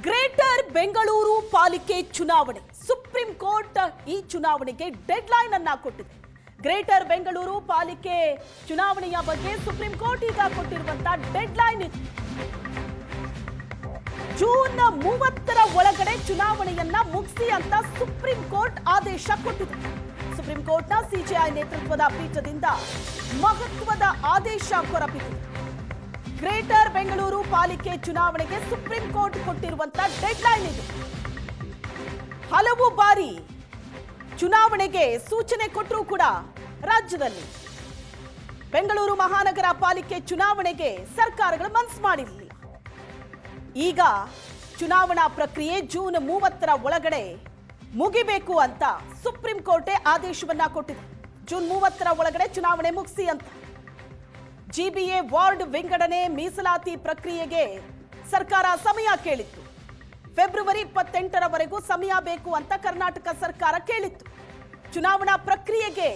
Greater Bengaluru ಪಾಲಿಕೆ ಚುನಾವಣೆ. Supreme court ಈ ಚುನಾವಣೆಗೆ ಡೆಡ್ಲೈನ್ ಅನ್ನ ಕೊಟ್ಟಿದೆ. ಗ್ರೇಟರ್ ಬೆಂಗಳೂರು ಪಾಲಿಕೆ ಚುನಾವಣೆಯ ಬಗ್ಗೆ ಸುಪ್ರೀಂ ಕೋರ್ಟ್ ಈಗ ಕೊಟ್ಟಿರುವಂಥ ಡೆಡ್ ಲೈನ್ ಇತ್ತು ಜೂನ್ ಮೂವತ್ತರ ಒಳಗಡೆ ಚುನಾವಣೆಯನ್ನ ಮುಗಿಸಿ ಅಂತ ಸುಪ್ರೀಂ ಕೋರ್ಟ್ ಆದೇಶ ಕೊಟ್ಟಿದೆ. ಸುಪ್ರೀಂ ಕೋರ್ಟ್ನ ಸಿಜೆಐ ನೇತೃತ್ವದ ಪೀಠದಿಂದ ಮಹತ್ವದ ಆದೇಶ ಹೊರಬಿದ್ದಿದೆ. ಗ್ರೇಟರ್ ಬೆಂಗಳೂರು ಪಾಲಿಕೆ ಚುನಾವಣೆಗೆ ಸುಪ್ರೀಂ ಕೋರ್ಟ್ ಕೊಟ್ಟಿರುವಂತ ಡೆಡ್ಲೈನ್ ಇದು. ಹಲವು ಬಾರಿ ಚುನಾವಣೆಗೆ ಸೂಚನೆ ಕೊಟ್ಟರೂ ಕೂಡ ರಾಜ್ಯದಲ್ಲಿ ಬೆಂಗಳೂರು ಮಹಾನಗರ ಪಾಲಿಕೆ ಚುನಾವಣೆಗೆ ಸರ್ಕಾರಗಳು ಮನಸ್ಸು ಮಾಡಿರಲಿಲ್ಲ. ಈಗ ಚುನಾವಣಾ ಪ್ರಕ್ರಿಯೆ ಜೂನ್ ಮೂವತ್ತರ ಒಳಗಡೆ ಮುಗಿಬೇಕು ಅಂತ ಸುಪ್ರೀಂ ಕೋರ್ಟೆ ಆದೇಶವನ್ನ ಕೊಟ್ಟಿದೆ. ಜೂನ್ ಮೂವತ್ತರ ಒಳಗಡೆ ಚುನಾವಣೆ ಮುಗಿಸಿ ಅಂತ. ಜಿಬಿಎ ವಾರ್ಡ್ ವಿಂಗಡಣೆ ಮೀಸಲಾತಿ ಪ್ರಕ್ರಿಯೆಗೆ ಸರ್ಕಾರ ಸಮಯ ಕೇಳಿತ್ತು. ಫೆಬ್ರವರಿ ಇಪ್ಪತ್ತೆಂಟರವರೆಗೂ ಸಮಯ ಬೇಕು ಅಂತ ಕರ್ನಾಟಕ ಸರ್ಕಾರ ಕೇಳಿತ್ತು. ಚುನಾವಣಾ ಪ್ರಕ್ರಿಯೆಗೆ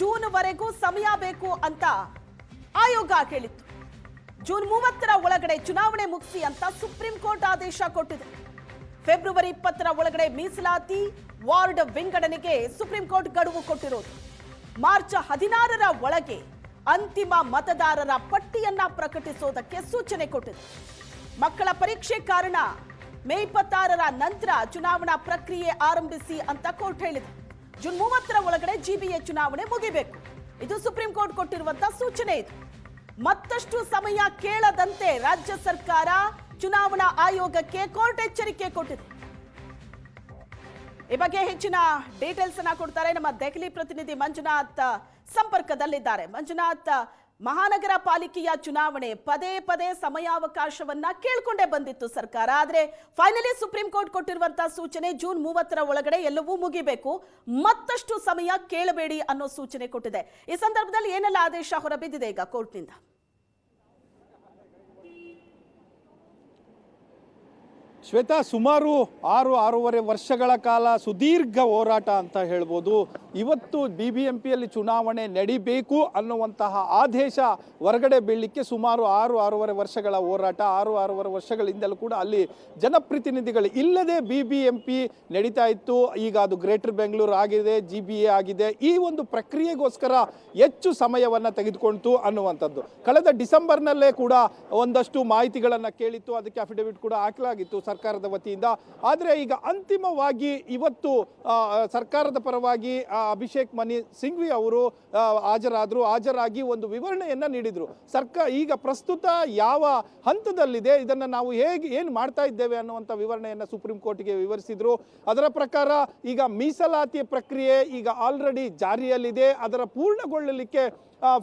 ಜೂನ್ ವರೆಗೂ ಸಮಯ ಬೇಕು ಅಂತ ಆಯೋಗ ಕೇಳಿತ್ತು. ಜೂನ್ ಮೂವತ್ತರ ಒಳಗಡೆ ಚುನಾವಣೆ ಮುಗಿಸಿ ಅಂತ ಸುಪ್ರೀಂ ಕೋರ್ಟ್ ಆದೇಶ ಕೊಟ್ಟಿದೆ. ಫೆಬ್ರವರಿ ಇಪ್ಪತ್ತರ ಒಳಗಡೆ ಮೀಸಲಾತಿ ವಾರ್ಡ್ ವಿಂಗಡಣೆಗೆ ಸುಪ್ರೀಂ ಕೋರ್ಟ್ ಗಡುವು ಕೊಟ್ಟಿರೋದು. ಮಾರ್ಚ್ ಹದಿನಾರರ ಒಳಗೆ ಅಂತಿಮ ಮತದಾರರ ಪಟ್ಟಿಯನ್ನ ಪ್ರಕಟಿಸೋದಕ್ಕೆ ಸೂಚನೆ ಕೊಟ್ಟಿದೆ. ಮಕ್ಕಳ ಪರೀಕ್ಷೆ ಕಾರಣ ಮೇ ಇಪ್ಪತ್ತಾರರ ನಂತರ ಚುನಾವಣಾ ಪ್ರಕ್ರಿಯೆ ಆರಂಭಿಸಿ ಅಂತ ಕೋರ್ಟ್ ಹೇಳಿದೆ. ಜೂನ್ ಮೂವತ್ತರ ಒಳಗಡೆ ಜಿಬಿಎ ಚುನಾವಣೆ ಮುಗಿಬೇಕು. ಇದು ಸುಪ್ರೀಂ ಕೋರ್ಟ್ ಕೊಟ್ಟಿರುವಂತ ಸೂಚನೆ ಇದು. ಮತ್ತಷ್ಟು ಸಮಯ ಕೇಳದಂತೆ ರಾಜ್ಯ ಸರ್ಕಾರ ಚುನಾವಣಾ ಆಯೋಗಕ್ಕೆ ಕೋರ್ಟ್ ಎಚ್ಚರಿಕೆ ಕೊಟ್ಟಿದೆ. ಈ ಬಗ್ಗೆ ಹೆಚ್ಚಿನ ಡೀಟೇಲ್ಸ್ ಅನ್ನ ಕೊಡ್ತಾರೆ ನಮ್ಮ ದೆಹಲಿ ಪ್ರತಿನಿಧಿ ಮಂಜುನಾಥ್. ಸಂಪರ್ಕದಲ್ಲಿದ್ದಾರೆ. ಮಂಜುನಾಥ್, ಮಹಾನಗರ ಪಾಲಿಕೆಯ ಚುನಾವಣೆ ಪದೇ ಪದೇ ಸಮಯಾವಕಾಶವನ್ನ ಕೇಳ್ಕೊಂಡೇ ಬಂದಿತ್ತು ಸರ್ಕಾರ. ಆದರೆ ಫೈನಲಿ ಸುಪ್ರೀಂ ಕೋರ್ಟ್ ಕೊಟ್ಟಿರುವಂತಹ ಸೂಚನೆ ಜೂನ್ ಮೂವತ್ತರ ಒಳಗಡೆ ಎಲ್ಲವೂ ಮುಗಿಬೇಕು. ಮತ್ತಷ್ಟು ಸಮಯ ಕೇಳಬೇಡಿ ಅನ್ನೋ ಸೂಚನೆ ಕೊಟ್ಟಿದೆ. ಈ ಸಂದರ್ಭದಲ್ಲಿ ಏನೆಲ್ಲ ಆದೇಶ ಹೊರಬಿದ್ದಿದೆ ಈಗ ಕೋರ್ಟ್ನಿಂದ? ಶ್ವೇತಾ, ಸುಮಾರು ಆರು ಆರೂವರೆ ವರ್ಷಗಳ ಕಾಲ ಸುದೀರ್ಘ ಹೋರಾಟ ಅಂತ ಹೇಳ್ಬೋದು. ಇವತ್ತು ಬಿ ಬಿ ಎಂ ಪಿಯಲ್ಲಿ ಚುನಾವಣೆ ನಡಿಬೇಕು ಅನ್ನುವಂತಹ ಆದೇಶ ಹೊರಗಡೆ ಬೀಳಲಿಕ್ಕೆ ಸುಮಾರು ಆರು, ಆರೂವರೆ ವರ್ಷಗಳ ಹೋರಾಟ, ಆರು, ಆರೂವರೆ ವರ್ಷಗಳಿಂದಲೂ ಕೂಡ ಅಲ್ಲಿ ಜನಪ್ರತಿನಿಧಿಗಳು ಇಲ್ಲದೆ ಬಿ ಬಿ ಎಂ ಪಿ ನಡೀತಾ ಇತ್ತು. ಈಗ ಅದು ಗ್ರೇಟರ್ ಬೆಂಗಳೂರು ಆಗಿದೆ ಜಿ ಬಿ ಎ ಆಗಿದೆ. ಈ ಒಂದು ಪ್ರಕ್ರಿಯೆಗೋಸ್ಕರ ಹೆಚ್ಚು ಸಮಯವನ್ನು ತೆಗೆದುಕೊಳ್ತು ಅನ್ನುವಂಥದ್ದು. ಕಳೆದ ಡಿಸೆಂಬರ್ನಲ್ಲೇ ಕೂಡ ಒಂದಷ್ಟು ಮಾಹಿತಿಗಳನ್ನು ಕೇಳಿತ್ತು. ಅದಕ್ಕೆ ಅಫಿಡವಿಟ್ ಕೂಡ ಹಾಕಲಾಗಿತ್ತು ಸರ್ಕಾರದ ವತಿಯಿಂದ. ಆದರೆ ಈಗ ಅಂತಿಮವಾಗಿ ಇವತ್ತು ಸರ್ಕಾರದ ಪರವಾಗಿ ಅಭಿಷೇಕ್ ಮನಿ ಸಿಂಘ್ವಿ ಅವರು ಹಾಜರಾದರು, ಹಾಜರಾಗಿ ಒಂದು ವಿವರಣೆಯನ್ನು ನೀಡಿದರು. ಸರ್ಕಾರ ಈಗ ಪ್ರಸ್ತುತ ಯಾವ ಹಂತದಲ್ಲಿದೆ? ಇದನ್ನು ನಾವು ಹೇಗೆ, ಏನು ಮಾಡ್ತಾ ಇದ್ದೇವೆ ಅನ್ನುವಂಥ ವಿವರಣೆಯನ್ನು ಸುಪ್ರೀಂ ಕೋರ್ಟ್ಗೆ ವಿವರಿಸಿದರು. ಅದರ ಪ್ರಕಾರ ಈಗ ಮೀಸಲಾತಿ ಪ್ರಕ್ರಿಯೆ ಈಗ ಆಲ್ರೆಡಿ ಜಾರಿಯಲ್ಲಿದೆ. ಅದರ ಪೂರ್ಣಗೊಳ್ಳಲಿಕ್ಕೆ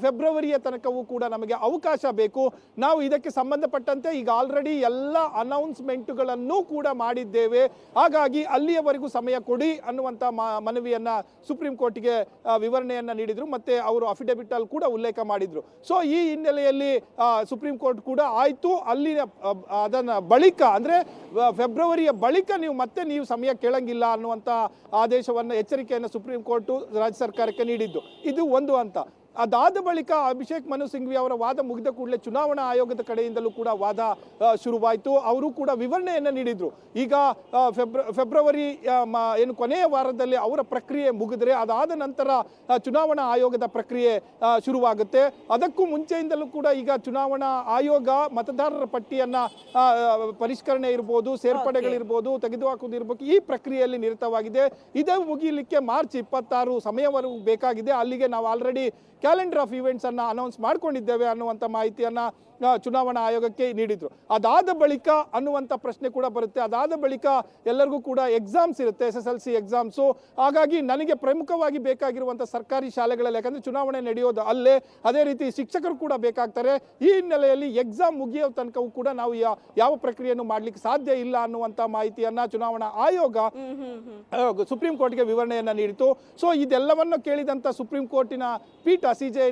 ಫೆಬ್ರವರಿಯ ತನಕವೂ ಕೂಡ ನಮಗೆ ಅವಕಾಶ ಬೇಕು. ನಾವು ಇದಕ್ಕೆ ಸಂಬಂಧಪಟ್ಟಂತೆ ಈಗ ಆಲ್ರೆಡಿ ಎಲ್ಲ ಅನೌನ್ಸ್ಮೆಂಟ್ಗಳನ್ನು ಕೂಡ ಮಾಡಿದ್ದೇವೆ. ಹಾಗಾಗಿ ಅಲ್ಲಿಯವರೆಗೂ ಸಮಯ ಕೊಡಿ ಅನ್ನುವಂಥ ಮನವಿಯನ್ನು ಸುಪ್ರೀಂ ಕೋರ್ಟ್ಗೆ ವಿವರಣೆಯನ್ನು ನೀಡಿದರು. ಮತ್ತೆ ಅವರು ಅಫಿಡವಿಟ್ ಅಲ್ಲಿ ಕೂಡ ಉಲ್ಲೇಖ ಮಾಡಿದ್ರು. ಸೊ ಈ ಹಿನ್ನೆಲೆಯಲ್ಲಿ ಸುಪ್ರೀಂ ಕೋರ್ಟ್ ಕೂಡ ಆಯಿತು. ಅಲ್ಲಿನ ಅದನ್ನು ಬಳಿಕ ಅಂದ್ರೆ ಫೆಬ್ರವರಿಯ ಬಳಿಕ ನೀವು ಮತ್ತೆ ನೀವು ಸಮಯ ಕೇಳಂಗಿಲ್ಲ ಅನ್ನುವಂಥ ಆದೇಶವನ್ನು ಎಚ್ಚರಿಕೆಯನ್ನು ಸುಪ್ರೀಂ ಕೋರ್ಟು ರಾಜ್ಯ ಸರ್ಕಾರಕ್ಕೆ ನೀಡಿದ್ದು. ಇದು ಒಂದು ಹಂತ. ಅದಾದ ಬಳಿಕ ಅಭಿಷೇಕ್ ಮನು ಸಿಂಘ್ವಿ ಅವರ ವಾದ ಮುಗಿದ ಕೂಡಲೇ ಚುನಾವಣಾ ಆಯೋಗದ ಕಡೆಯಿಂದಲೂ ಕೂಡ ವಾದ ಶುರುವಾಯಿತು. ಅವರು ಕೂಡ ವಿವರಣೆಯನ್ನು ನೀಡಿದ್ರು. ಈಗ ಫೆಬ್ರ ಫೆಬ್ರವರಿ ಏನು ಕೊನೆಯ ವಾರದಲ್ಲಿ ಅವರ ಪ್ರಕ್ರಿಯೆ ಮುಗಿದ್ರೆ ಅದಾದ ನಂತರ ಚುನಾವಣಾ ಆಯೋಗದ ಪ್ರಕ್ರಿಯೆ ಶುರುವಾಗುತ್ತೆ. ಅದಕ್ಕೂ ಮುಂಚೆಯಿಂದಲೂ ಕೂಡ ಈಗ ಚುನಾವಣಾ ಆಯೋಗ ಮತದಾರರ ಪಟ್ಟಿಯನ್ನ ಪರಿಷ್ಕರಣೆ ಇರ್ಬೋದು ಸೇರ್ಪಡೆಗಳಿರ್ಬೋದು ತೆಗೆದುಹಾಕುವುದು ಇರ್ಬೇಕು ಈ ಪ್ರಕ್ರಿಯೆಯಲ್ಲಿ ನಿರತವಾಗಿದೆ. ಇದೇ ಮುಗಿಯಲಿಕ್ಕೆ ಮಾರ್ಚ್ ಇಪ್ಪತ್ತಾರು ಸಮಯವರೆಗೂ ಬೇಕಾಗಿದೆ. ಅಲ್ಲಿಗೆ ನಾವು ಆಲ್ರೆಡಿ ಕ್ಯಾಲೆಂಡರ್ ಆಫ್ ಇವೆಂಟ್ಸ್ ಅನ್ನ ಅನೌನ್ಸ್ ಮಾಡ್ಕೊಂಡಿದ್ದೇವೆ ಅನ್ನುವಂಥ ಮಾಹಿತಿಯನ್ನ ಚುನಾವಣಾ ಆಯೋಗಕ್ಕೆ ನೀಡಿದ್ರು. ಅದಾದ ಬಳಿಕ ಅನ್ನುವಂಥ ಪ್ರಶ್ನೆ ಕೂಡ ಬರುತ್ತೆ. ಅದಾದ ಬಳಿಕ ಎಲ್ಲರಿಗೂ ಕೂಡ ಎಕ್ಸಾಮ್ಸ್ ಇರುತ್ತೆ S S L C exams ಹಾಗಾಗಿ ನನಗೆ ಪ್ರಮುಖವಾಗಿ ಬೇಕಾಗಿರುವಂಥ ಸರ್ಕಾರಿ ಶಾಲೆಗಳಲ್ಲಿ ಯಾಕಂದ್ರೆ ಚುನಾವಣೆ ನಡೆಯೋದು ಅಲ್ಲೇ ಅದೇ ರೀತಿ ಶಿಕ್ಷಕರು ಕೂಡ ಬೇಕಾಗ್ತಾರೆ. ಈ ಹಿನ್ನೆಲೆಯಲ್ಲಿ ಎಕ್ಸಾಮ್ ಮುಗಿಯೋ ತನಕವೂ ಕೂಡ ನಾವು ಯಾವ ಪ್ರಕ್ರಿಯೆಯನ್ನು ಮಾಡ್ಲಿಕ್ಕೆ ಸಾಧ್ಯ ಇಲ್ಲ ಅನ್ನುವಂಥ ಮಾಹಿತಿಯನ್ನ ಚುನಾವಣಾ ಆಯೋಗ ಸುಪ್ರೀಂ ಕೋರ್ಟ್ಗೆ ವಿವರಣೆಯನ್ನ ನೀಡಿತು ಸೊ ಇದೆಲ್ಲವನ್ನು ಕೇಳಿದಂತ ಸುಪ್ರೀಂ ಕೋರ್ಟಿನ ಪೀಠ ಸಿ ಜೆ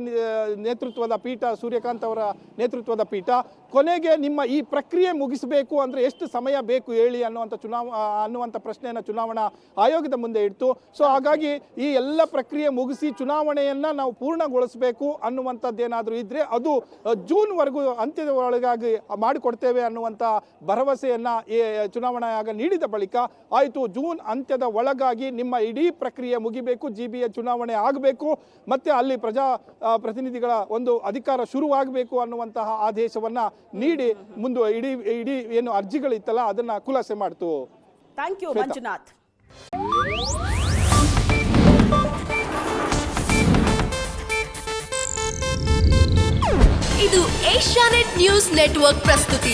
ನೇತೃತ್ವದ ಪೀಠ ಸೂರ್ಯಕಾಂತ್ ಅವರ ನೇತೃತ್ವದ ನೇತೃತ್ವದ ಪೀಠ, ಕೊನೆಗೆ ನಿಮ್ಮ ಈ ಪ್ರಕ್ರಿಯೆ ಮುಗಿಸಬೇಕು ಅಂದರೆ ಎಷ್ಟು ಸಮಯ ಬೇಕು ಹೇಳಿ ಅನ್ನುವಂಥ ಚುನಾವ ಅನ್ನುವಂಥ ಪ್ರಶ್ನೆಯನ್ನು ಚುನಾವಣಾ ಆಯೋಗದ ಮುಂದೆ ಇಡ್ತು. ಸೊ ಹಾಗಾಗಿ ಈ ಎಲ್ಲ ಪ್ರಕ್ರಿಯೆ ಮುಗಿಸಿ ಚುನಾವಣೆಯನ್ನು ನಾವು ಪೂರ್ಣಗೊಳಿಸಬೇಕು ಅನ್ನುವಂಥದ್ದೇನಾದರೂ ಇದ್ದರೆ ಅದು ಜೂನ್ವರೆಗೂ ಅಂತ್ಯದ ಒಳಗಾಗಿ ಮಾಡಿಕೊಡ್ತೇವೆ ಅನ್ನುವಂಥ ಭರವಸೆಯನ್ನು ಚುನಾವಣಾ ಆಯೋಗ ನೀಡಿದ ಬಳಿಕ ಆಯಿತು, ಜೂನ್ ಅಂತ್ಯದ ಒಳಗಾಗಿ ನಿಮ್ಮ ಇಡೀ ಪ್ರಕ್ರಿಯೆ ಮುಗಿಬೇಕು, ಜಿ ಬಿ ಎ ಚುನಾವಣೆ ಆಗಬೇಕು, ಮತ್ತು ಅಲ್ಲಿ ಪ್ರಜಾ ಪ್ರತಿನಿಧಿಗಳ ಒಂದು ಅಧಿಕಾರ ಶುರುವಾಗಬೇಕು ಅನ್ನುವಂತಹ ಆದೇಶವನ್ನು ನೀಡಿ ಮುಂದೆ ಇಡೀ ಇಡೀ ಏನು ಅರ್ಜಿಗಳಿತ್ತಲ್ಲ ಅದನ್ನು ಖುಲಾಸೆ ಮಾಡ್ತು. Thank you. ಮಂಜುನಾಥ್. ಇದು ಏಷ್ಯಾನೆಟ್ ನ್ಯೂಸ್ ನೆಟ್ವರ್ಕ್ ಪ್ರಸ್ತುತಿ.